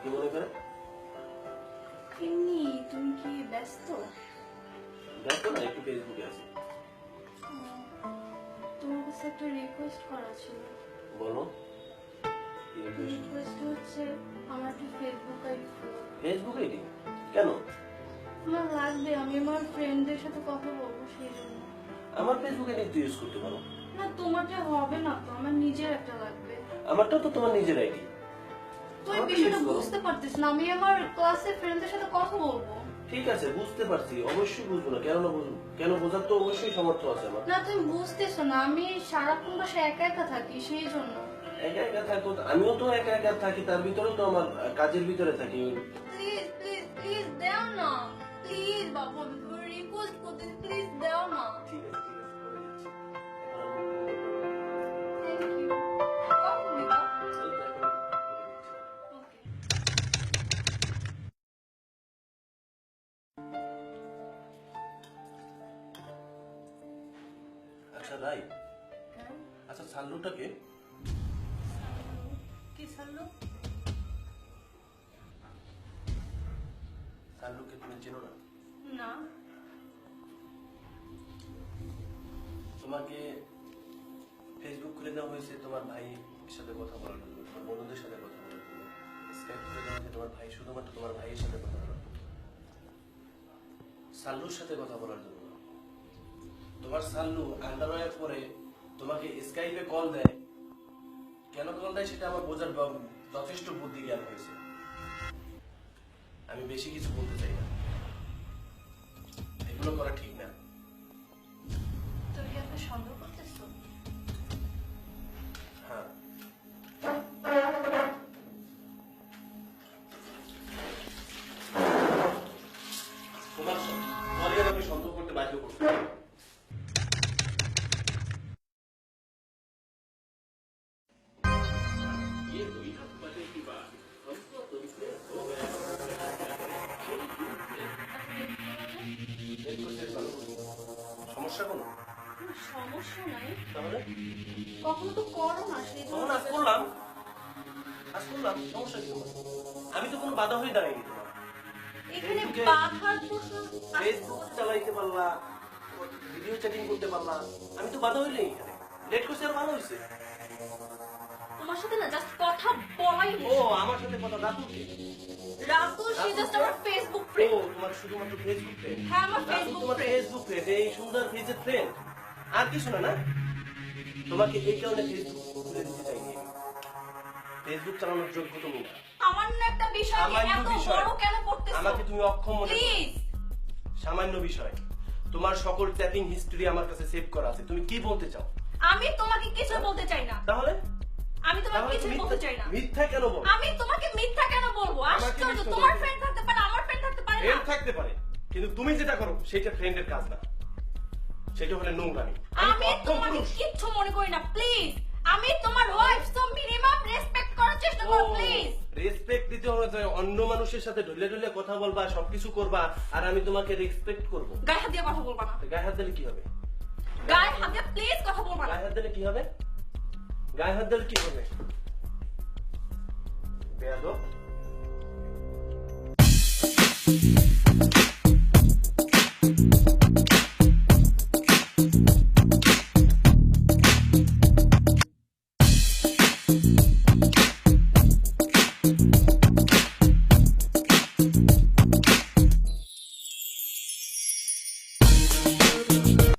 কি মনে করে? এমনি তুমি কি ব্যস্ত? দেখো না একটু ফেসবুকে আছি। তোমার কাছে একটা রিকোয়েস্ট করা ছিল। বলো। রিকোয়েস্ট হচ্ছে আমার একটা ফেসবুক আইডি ফেসবুক আইডি কেন? আমার লাগবে আমি আমার ফ্রেন্ডদের সাথে কথা বলব সেই জন্য আমার ফেসবুক আইডি তুই ইউজ করতে পারো। না তোমারটা হবে না তো আমার নিজের একটা লাগবে। আমারটাও তো তোমার নিজের আইডি তুই বিষয়টা বুঝতে পারতিস না। আমি আমার ক্লাসের ফ্রেন্ডদের সাথে কথা বলব। ঠিক আছে বুঝতে পারছি। অবশ্যই বুঝব না। কেন বুঝব কেন বোঝার তো অবশ্যই সমর্থ আছে আমার। না তুমি বুঝতেছো না। আমি সারাক্ষণ বাসায় একা একা থাকি সেই জন্য। একা একা থাকো আমিও তো একা একা থাকি তার ভিতরে তো আমার কাজের ভিতরে থাকি। প্লিজ প্লিজ প্লিজ দাও না। প্লিজ বাবু রিকোয়েস্ট করতে প্লিজ দাও না। ঠিক আছে। আচ্ছা রাই আচ্ছা সাল্লুটাকে কি? ছাড়লো সাল্লুকে তুমি চেনো না? না। তোমাকে ফেসবুক খুলে দেওয়া হয়েছে তোমার ভাইয়ের সাথে কথা বলার জন্য তোমার বন্ধুদের সাথে কথা বলার জন্য। স্কাইপ খুলে দেওয়া হয়েছে তোমার ভাই শুধুমাত্র তোমার ভাইয়ের সাথে কথা বলার জন্য। সাল্লুর সাথে কথা বলার জন্য। তোমার সাল্লু আন্ডারওয়্যার পরে তোমাকে স্কাইপে কল দেয়। কেন কল দেয় সেটা আমার বোঝার যথেষ্ট বুদ্ধি জ্ঞান হয়েছে আমি বেশি কিছু বলতে চাই না। এগুলো করা ঠিক সমস্যা কোনো? সমস্যা নাই। তাহলে? কখনো তো করো না সেই জন্য আজ করলাম। আজ করলাম সমস্যা কি আমি তো কোনো বাধা হয়ে দাঁড়াইনি তোমার। এখানে বাধার প্রশ্ন ফেসবুক চালাইতে পারলা ভিডিও চ্যাটিং করতে পারলা। আমি তো বাধা হইলে এখানে। লেট করছে আর ভালো হয়েছে তোমার সাথে না জাস্ট কথা বলাই ও আমার সাথে কথা রাতুল সে জাস্ট আমার ফেসবুক ও তোমার শুধুমাত্র ফেসবুক ফ্রেন্ড হ্যাঁ, আমার Facebook তোমার ফেসবুক ফ্রেন্ড এই সুন্দর ফেজের ফ্রেন্ড আর কিছু না না? তোমাকে এই কারণে ফেসবুক খুলে দিতে চাইনি ফেসবুক চালানোর যোগ্য তুমি না সামান্য একটা বিষয় এত বড় কেন করতেছো? আমাকে তুমি অক্ষম মনে প্লিজ সামান্য বিষয়। তোমার সকল ট্যাপিং হিস্টরি আমার কাছে সেভ করা আছে। তুমি কি বলতে চাও? আমি তোমাকে কিছু বলতে চাই না। তাহলে? আমি তোমাকে কিছু বলতে চাই না। মিথ্যা কেন বল আমি তোমাকে মিথ্যা কেন বলব? আশ্চর্য তোমার ফ্রেন্ড থাকতে পারে আমার ফ্রেন্ড থাকতে পারে না। থাকতে পারে কিন্তু তুমি যেটা করো সেটা ফ্রেন্ডের কাজ না সেটা হলে নোংরামি। আমি তোমাকে কিচ্ছু মনে করি না প্লিজ আমি তোমার ওয়াইফ সো মিনিমাম রেসপেক্ট করার চেষ্টা করো প্লিজ রেসপেক্ট দিতে হবে যে অন্য মানুষের সাথে ঢলে ঢলে কথা বলবা সবকিছু করবা আর আমি তোমাকে রেসপেক্ট করব। গায়ে হাত দিয়ে কথা বলবা না। গায়ে হাত দিলে কি হবে? গায়ে হাত দিয়ে প্লিজ কথা বলবা না। গায়ে হাত দিলে কি হবে? গায়ে হাত দিলে কি হবে বেয়াদব